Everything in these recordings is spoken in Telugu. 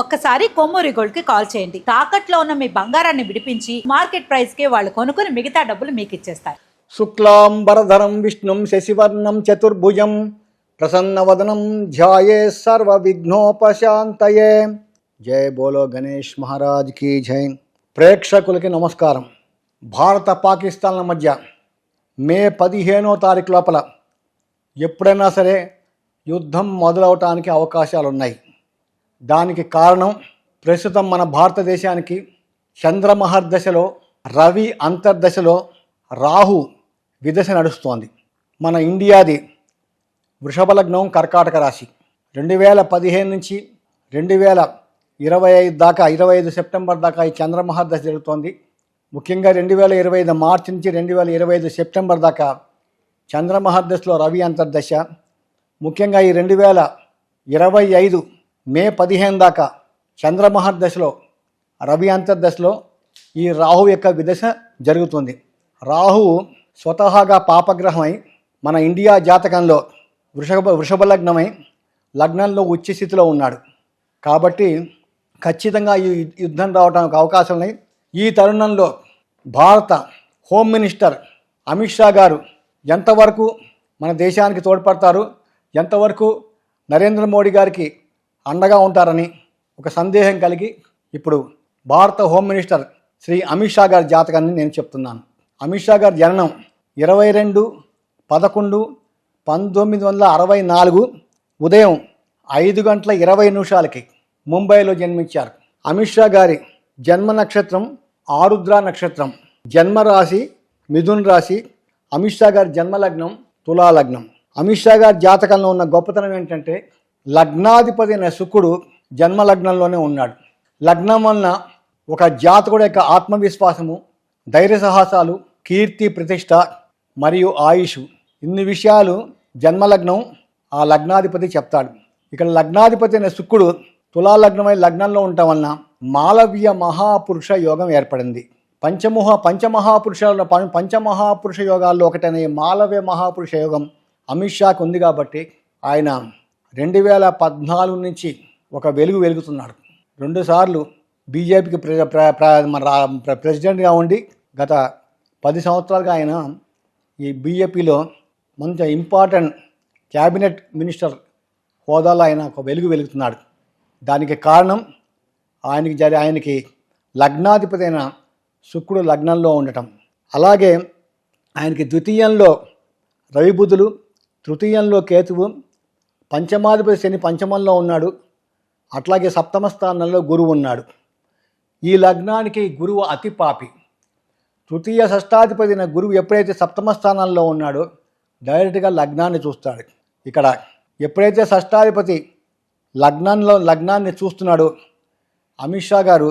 ఒక్కసారి కొమ్మూరి గోల్డ్కి కాల్ చేయండి. తాకట్లో ఉన్న మీ బంగారాన్ని విడిపించి మార్కెట్ ప్రైస్కి వాళ్ళు కొనుక్కుని మిగతా డబ్బులు మీకు ఇచ్చేస్తారు. శుక్లాంబరధరం విష్ణుం శశివర్ణం చతుర్భుజం ప్రసన్నవదనం ధ్యాయే సర్వ విఘ్నోపశాంతయే జయ బోలో గణేష్ మహారాజ్ కీ జై. ప్రేక్షకులకి నమస్కారం. భారత పాకిస్తాన్ల మధ్య మే పదిహేనో తారీఖు లోపల ఎప్పుడైనా సరే యుద్ధం మొదలవటానికి అవకాశాలున్నాయి. దానికి కారణం ప్రస్తుతం మన భారతదేశానికి చంద్రమహర్దశలో రవి అంతర్దశలో రాహు విదశ నడుస్తోంది. మన ఇండియాది వృషభ లగ్నం కర్కాటక రాశి. రెండు వేల పదిహేను నుంచి రెండు వేల ఇరవై ఐదు దాకా ఇరవై ఐదు సెప్టెంబర్ దాకా ఈ చంద్రమహర్దశ జరుగుతోంది. ముఖ్యంగా రెండు వేల ఇరవై ఐదు మార్చి నుంచి రెండు వేల ఇరవై ఐదు సెప్టెంబర్ దాకా చంద్రమహర్దశలో రవి అంతర్దశ. ముఖ్యంగా ఈ రెండు వేల ఇరవై ఐదు మే పదిహేను దాకా చంద్రమహర్దశలో రవి అంతర్దశలో ఈ రాహు యొక్క విదశ జరుగుతుంది. రాహు స్వతహాగా పాపగ్రహమై మన ఇండియా జాతకంలో వృషభ వృషభ లగ్నమై లగ్నంలో ఉచ్చ స్థితిలో ఉన్నాడు. కాబట్టి ఖచ్చితంగా ఈ యుద్ధం రావడానికి అవకాశం ఉన్నాయి ఈ తరుణంలో భారత హోమ్ మినిస్టర్ అమిత్ షా గారు ఎంతవరకు మన దేశానికి తోడ్పడతారు ఎంతవరకు నరేంద్ర మోడీ గారికి అండగా ఉంటారని ఒక సందేహం కలిగి ఇప్పుడు భారత హోమ్ మినిస్టర్ శ్రీ అమిత్ షా గారి జాతకాన్ని నేను చెప్తున్నాను. అమిత్ షా గారి జననం ఇరవై రెండు పదకొండు పంతొమ్మిది వందల అరవై నాలుగు ఉదయం ఐదు గంటల ఇరవై నిమిషాలకి ముంబైలో జన్మించారు. అమిత్ షా గారి జన్మ నక్షత్రం ఆరుద్ర నక్షత్రం. జన్మ రాశి మిథున్ రాశి. అమిత్ షా గారి జన్మ లగ్నం తులా లగ్నం అమిత్ షా గారి జాతకంలో ఉన్న గొప్పతనం ఏంటంటే లగ్నాధిపతి అనే శుక్రుడు జన్మ లగ్నంలోనే ఉన్నాడు. లగ్నం వలన ఒక జాతకుడు యొక్క ఆత్మవిశ్వాసము ధైర్య సాహసాలు కీర్తి ప్రతిష్ట మరియు ఆయుష్ ఇన్ని విషయాలు జన్మలగ్నం ఆ లగ్నాధిపతి చెప్తాడు. ఇక్కడ లగ్నాధిపతి అనే శుక్రుడు తులాలగ్నమై లగ్నంలో ఉండటం వలన మాలవ్య మహాపురుష యోగం ఏర్పడింది. పంచమహ పంచమహాపురుషాల పంచమహాపురుష యోగాల్లో ఒకటైన ఈ మాలవ్య మహాపురుష యోగం అమిత్ షాకు ఉంది కాబట్టి ఆయన రెండు వేల పద్నాలుగు నుంచి ఒక వెలుగు వెలుగుతున్నాడు. రెండుసార్లు బీజేపీకి ప్ర ప్ర- మన ప్రెసిడెంట్గా ఉండి గత పది సంవత్సరాలుగా ఆయన ఈ బీజేపీలో మంచి ఇంపార్టెంట్ క్యాబినెట్ మినిస్టర్ హోదాలో ఆయన ఒక వెలుగు వెలుగుతున్నాడు. దానికి కారణం ఆయనకి జరి ఆయనకి లగ్నాధిపతి అయిన శుక్రుడు లగ్నంలో ఉండటం. అలాగే ఆయనకి ద్వితీయంలో రవిబుధులు తృతీయంలో కేతువు పంచమాధిపతి శని పంచమంలో ఉన్నాడు. అట్లాగే సప్తమ స్థానంలో గురువు ఉన్నాడు. ఈ లగ్నానికి గురువు అతి పాపి. తృతీయ షష్టాధిపతిన గురువు ఎప్పుడైతే సప్తమ స్థానంలో ఉన్నాడో డైరెక్ట్గా లగ్నాన్ని చూస్తాడు. ఇక్కడ ఎప్పుడైతే షష్టాధిపతి లగ్నంలో లగ్నాన్ని చూస్తున్నాడో అమిత్ షా గారు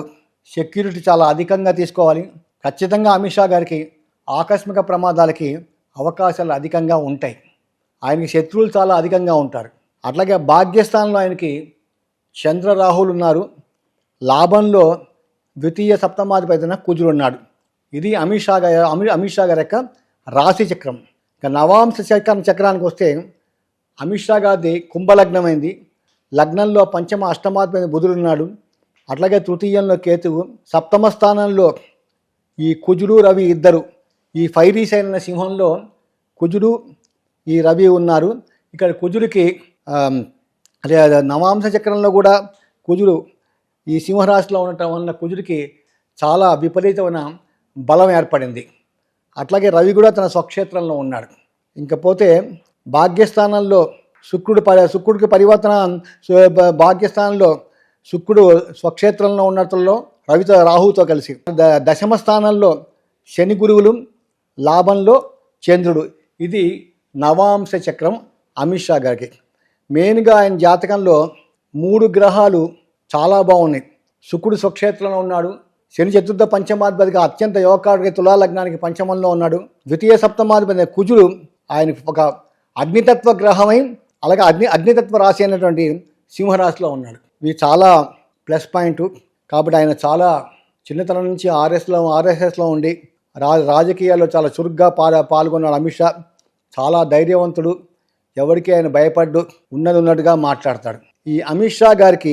సెక్యూరిటీ చాలా అధికంగా తీసుకోవాలి. ఖచ్చితంగా అమిత్ షా గారికి ఆకస్మిక ప్రమాదాలకి అవకాశాలు అధికంగా ఉంటాయి. ఆయనకి శత్రువులు చాలా అధికంగా ఉంటారు. అట్లాగే భాగ్యస్థానంలో ఆయనకి చంద్ర రాహులు ఉన్నారు. లాభంలో ద్వితీయ సప్తమాధిపతిన కుజుడు ఉన్నాడు. ఇది అమిత్ షా గారి అమి అమిత్ షా గారి యొక్క రాశి చక్రం. ఇక నవాంశ చక్రం చక్రానికి వస్తే అమిత్ షా గారిది కుంభలగ్నమైంది. లగ్నంలో పంచమ అష్టమాధిపతి బుధుడు ఉన్నాడు. అట్లాగే తృతీయంలో కేతువు సప్తమ స్థానంలో ఈ కుజుడు రవి ఇద్దరు. ఈ ఫైరీస్ అయిన సింహంలో కుజుడు ఈ రవి ఉన్నారు. ఇక్కడ కుజుడికి నవాంశ చక్రంలో కూడా కుజుడు ఈ సింహరాశిలో ఉండటం వలన కుజుడికి చాలా విపరీతమైన బలం ఏర్పడింది. అట్లాగే రవి కూడా తన స్వక్షేత్రంలో ఉన్నాడు. ఇంకపోతే భాగ్యస్థానంలో శుక్రుడు పరి శుక్రుడికి పరివర్తన భాగ్యస్థానంలో శుక్రుడు స్వక్షేత్రంలో ఉన్నట్లలో రవితో రాహుతో కలిసి ద- దశమ స్థానంలో శని గురువులు లాభంలో చంద్రుడు. ఇది నవాంశ చక్రం అమిత్ షా గారికి. మెయిన్గా ఆయన జాతకంలో మూడు గ్రహాలు చాలా బాగున్నాయి. శుక్రుడు స్వక్షేత్రంలో ఉన్నాడు. శని చతుర్థ పంచమాధిపతిగా అత్యంత యోగాడికి తులాలగ్నానికి పంచమంలో ఉన్నాడు. ద్వితీయ సప్తమాధిపతి కుజుడు ఆయన ఒక అగ్నితత్వ గ్రహమై అలాగే అగ్ని అగ్నితత్వ రాశి అయినటువంటి సింహరాశిలో ఉన్నాడు. ఇది చాలా ప్లస్ పాయింట్. కాబట్టి ఆయన చాలా చిన్నతనం నుంచి ఆర్ఎస్లో ఆర్ఎస్ఎస్లో ఉండి రా రాజకీయాల్లో చాలా చురుగ్గా పాల్గొన్నాడు అమిత్ షా. చాలా ధైర్యవంతుడు. ఎవరికి ఆయన భయపడ్డు ఉన్నది ఉన్నట్టుగా మాట్లాడతాడు. ఈ అమిత్ షా గారికి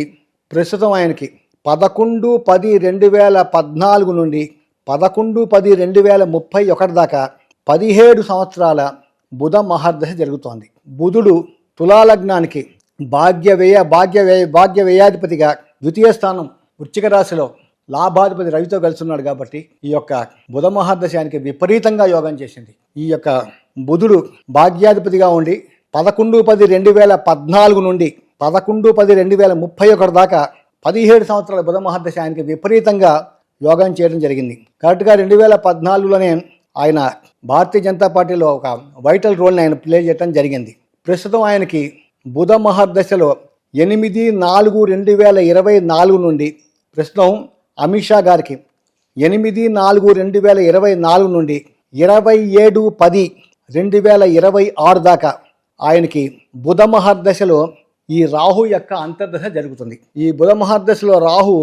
ప్రస్తుతం ఆయనకి పదకొండు పది రెండు వేల పద్నాలుగు నుండి పదకొండు పది రెండు వేల ముప్పై ఒకటి దాకా పదిహేడు సంవత్సరాల బుధ మహర్దశ జరుగుతోంది. బుధుడు తులాలగ్నానికి భాగ్య వ్యయ భాగ్య వ్యయ భాగ్య వ్యయాధిపతిగా ద్వితీయ స్థానం వృచ్చిక రాశిలో లాభాధిపతి రవితో కలిసి ఉన్నాడు కాబట్టి ఈ యొక్క బుధ మహర్దశానికి విపరీతంగా యోగం చేసింది. ఈ యొక్క బుధుడు భాగ్యాధిపతిగా ఉండి పదకొండు పది రెండు వేల పద్నాలుగు నుండి పదకొండు పది రెండు వేల ముప్పై ఒకటి దాకా పదిహేడు సంవత్సరాల బుధ మహర్దశ ఆయనకి విపరీతంగా యోగం చేయడం జరిగింది. కరెక్ట్గా రెండు వేల పద్నాలుగులోనే ఆయన భారతీయ జనతా పార్టీలో ఒక వైటల్ రోల్ని ఆయన ప్లే చేయడం జరిగింది. ప్రస్తుతం ఆయనకి బుధ మహర్దశలో ఎనిమిది నాలుగు రెండు వేల ఇరవై నాలుగు నుండి ప్రస్తుతం అమిత్ షా గారికి ఎనిమిది నాలుగు రెండు వేల ఇరవై నాలుగు నుండి ఇరవై ఏడు పది రెండు వేల ఇరవై ఆరు దాకా ఆయనకి బుధ మహర్దశలో ఈ రాహు యొక్క అంతర్దశ జరుగుతుంది. ఈ బుధ మహర్దశలో రాహు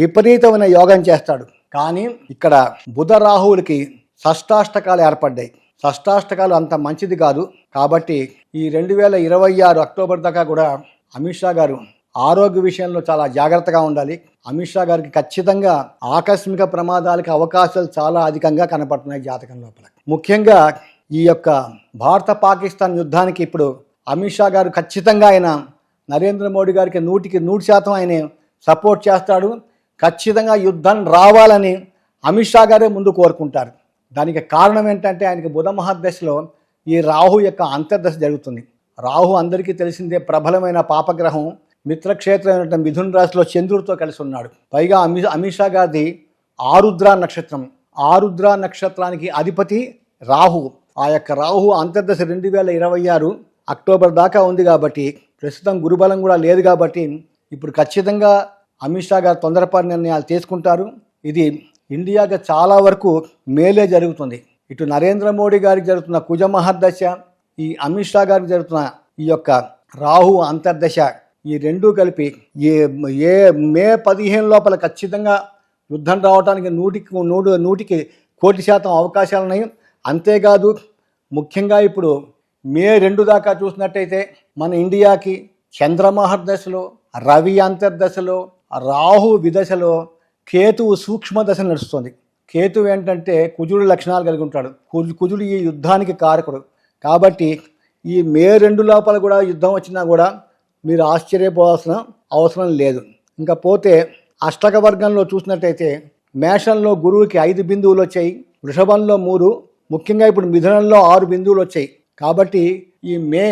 విపరీతమైన యోగం చేస్తాడు. కానీ ఇక్కడ బుధ రాహువులకి షష్టాష్టకాలు ఏర్పడ్డాయి. షష్టాష్టకాలు అంత మంచిది కాదు. కాబట్టి ఈ రెండు వేల ఇరవై ఆరు అక్టోబర్ దాకా కూడా అమిత్ షా గారు ఆరోగ్య విషయంలో చాలా జాగ్రత్తగా ఉండాలి. అమిత్ షా గారికి ఖచ్చితంగా ఆకస్మిక ప్రమాదాలకు అవకాశాలు చాలా అధికంగా కనపడుతున్నాయి జాతకం లోపల. ముఖ్యంగా ఈ యొక్క భారత పాకిస్తాన్ యుద్ధానికి ఇప్పుడు అమిత్ షా గారు ఖచ్చితంగా ఆయన నరేంద్ర మోడీ గారికి నూటికి నూరు శాతం ఆయన సపోర్ట్ చేస్తాడు. ఖచ్చితంగా యుద్ధం రావాలని అమిత్ షా గారే ముందు కోరుకుంటారు. దానికి కారణం ఏంటంటే ఆయనకి బుధ మహాదశలో ఈ రాహు యొక్క అంతర్దశ జరుగుతుంది. రాహు అందరికీ తెలిసిందే ప్రబలమైన పాపగ్రహం. మిత్రక్షేత్రమైనటువంటి మిథున్ రాశిలో చంద్రుడితో కలిసి ఉన్నాడు. పైగా అమి అమిత్ షా గారిది ఆరుద్ర నక్షత్రం. ఆరుద్ర నక్షత్రానికి అధిపతి రాహు. ఆ యొక్క రాహు అంతర్దశ రెండు వేల ఇరవై ఆరు అక్టోబర్ దాకా ఉంది కాబట్టి ప్రస్తుతం గురుబలం కూడా లేదు కాబట్టి ఇప్పుడు ఖచ్చితంగా అమిత్ షా గారు తొందరపాటు నిర్ణయాలు తీసుకుంటారు. ఇది ఇండియాకి చాలా వరకు మేలే జరుగుతుంది. ఇటు నరేంద్ర మోడీ గారికి జరుగుతున్న కుజ మహర్దశ ఈ అమిత్ షా గారికి జరుగుతున్న ఈ యొక్క రాహు అంతర్దశ ఈ రెండూ కలిపి ఏ ఏ మే పదిహేను లోపల ఖచ్చితంగా యుద్ధం రావడానికి నూటికి నూడు నూటికి కోటి శాతం అవకాశాలు ఉన్నాయి అంతేకాదు ముఖ్యంగా ఇప్పుడు మే రెండు దాకా చూసినట్టయితే మన ఇండియాకి చంద్రమహర్దశలో రవి అంతర్దశలో రాహు విదశలో కేతువు సూక్ష్మ దశ నడుస్తుంది. కేతువు ఏంటంటే కుజుడు లక్షణాలు కలిగి ఉంటాడు. కుజుడు ఈ యుద్ధానికి కారకుడు. కాబట్టి ఈ మే రెండు లోపల కూడా యుద్ధం వచ్చినా కూడా మీరు ఆశ్చర్యపోవాల్సిన అవసరం లేదు. ఇంకా పోతే అష్టక వర్గంలో చూసినట్టయితే మేషంలో గురువుకి ఐదు బిందువులు వచ్చాయి. వృషభంలో మూడు ముఖ్యంగా ఇప్పుడు మిథునంలో ఆరు బిందువులు వచ్చాయి. కాబట్టి ఈ మే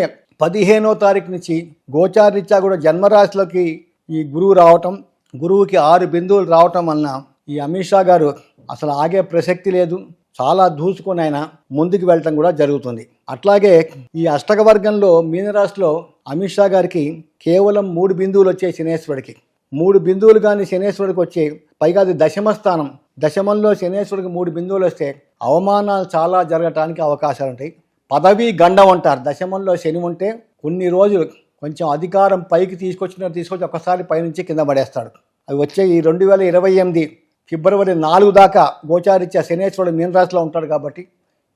పదిహేనో తారీఖు నుంచి గోచారీత్యా కూడా జన్మరాశిలోకి ఈ గురువు రావటం గురువుకి ఆరు బిందువులు రావటం వలన ఈ అమిత్ షా గారు అసలు ఆగే ప్రసక్తి లేదు. చాలా దూసుకొని ఆయన ముందుకు వెళ్ళటం కూడా జరుగుతుంది. అట్లాగే ఈ అష్టక వర్గంలో మీనరాశిలో అమిత్ షా గారికి కేవలం మూడు బిందువులు వచ్చాయి శనేశ్వరుడికి. మూడు బిందువులు కానీ శనేశ్వరుడికి వచ్చి పైగా అది దశమ స్థానం. దశమంలో శనేశ్వరుడికి మూడు బిందువులు వస్తే అవమానాలు చాలా జరగటానికి అవకాశాలు ఉంటాయి. పదవీ గండం అంటారు. దశమంలో శని ఉంటే కొన్ని రోజులు కొంచెం అధికారం పైకి తీసుకొచ్చిన తీసుకొచ్చి ఒకసారి పైనుంచి కింద పడేస్తాడు. అవి వచ్చే ఈ రెండు వేల ఇరవై ఎనిమిది ఫిబ్రవరి నాలుగు దాకా గోచారిత్య శనేశ్వరుడు మీనరాశిలో ఉంటాడు కాబట్టి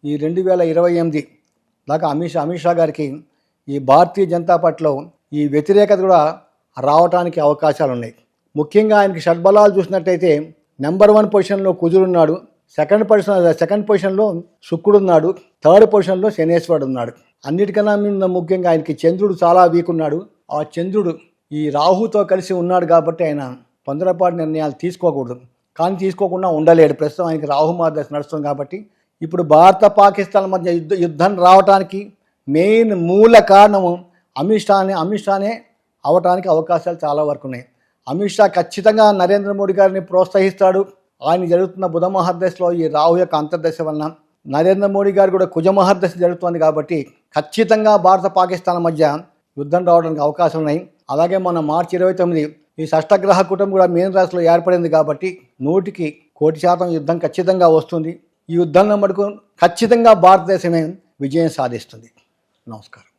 ఈ రెండు వేల ఇరవై ఎనిమిది దాకా అమిత్ షా అమిత్ షా గారికి ఈ భారతీయ జనతా పార్టీలో ఈ వ్యతిరేకత కూడా రావడానికి అవకాశాలు ఉన్నాయి. ముఖ్యంగా ఆయనకి షడ్బలాలు చూసినట్టయితే నెంబర్ వన్ పొజిషన్లో కుజుడున్నాడు సెకండ్ పొజిషన్ సెకండ్ పొజిషన్లో శుక్రుడు ఉన్నాడు. థర్డ్ పొజిషన్లో శనేశ్వరుడు ఉన్నాడు. అన్నిటికన్నా మీద ముఖ్యంగా ఆయనకి చంద్రుడు చాలా వీక్ ఉన్నాడు. ఆ చంద్రుడు ఈ రాహుతో కలిసి ఉన్నాడు కాబట్టి ఆయన తొందరపాటు నిర్ణయాలు తీసుకోకూడదు. కానీ తీసుకోకుండా ఉండలేడు. ప్రస్తుతం ఆయనకి రాహు మార్గదర్శ నడుస్తుంది కాబట్టి ఇప్పుడు భారత పాకిస్తాన్ మధ్య యుద్ధ యుద్ధం రావడానికి మెయిన్ మూల కారణము అమిత్ షానే అమిత్ షానే అవటానికి అవకాశాలు చాలా వరకు ఉన్నాయి. అమిత్ షా ఖచ్చితంగా నరేంద్ర మోడీ గారిని ప్రోత్సహిస్తాడు. ఆయన జరుగుతున్న బుధ మహర్దశలో ఈ రాహు యొక్క అంతర్దశ వలన నరేంద్ర మోడీ గారు కూడా కుజ మహర్దశ జరుగుతోంది కాబట్టి ఖచ్చితంగా భారత పాకిస్తాన్ మధ్య యుద్ధం రావడానికి అవకాశం ఉన్నాయి. అలాగే మన మార్చి ఇరవై తొమ్మిది ఈ షష్టగ్రహ కుటుంబం కూడా మీన రాశిలో ఏర్పడింది కాబట్టి నూటికి కోటి శాతం యుద్ధం ఖచ్చితంగా వస్తుంది. ఈ యుద్ధంలో మటుకు ఖచ్చితంగా భారతదేశమే విజయం సాధిస్తుంది. నమస్కారం.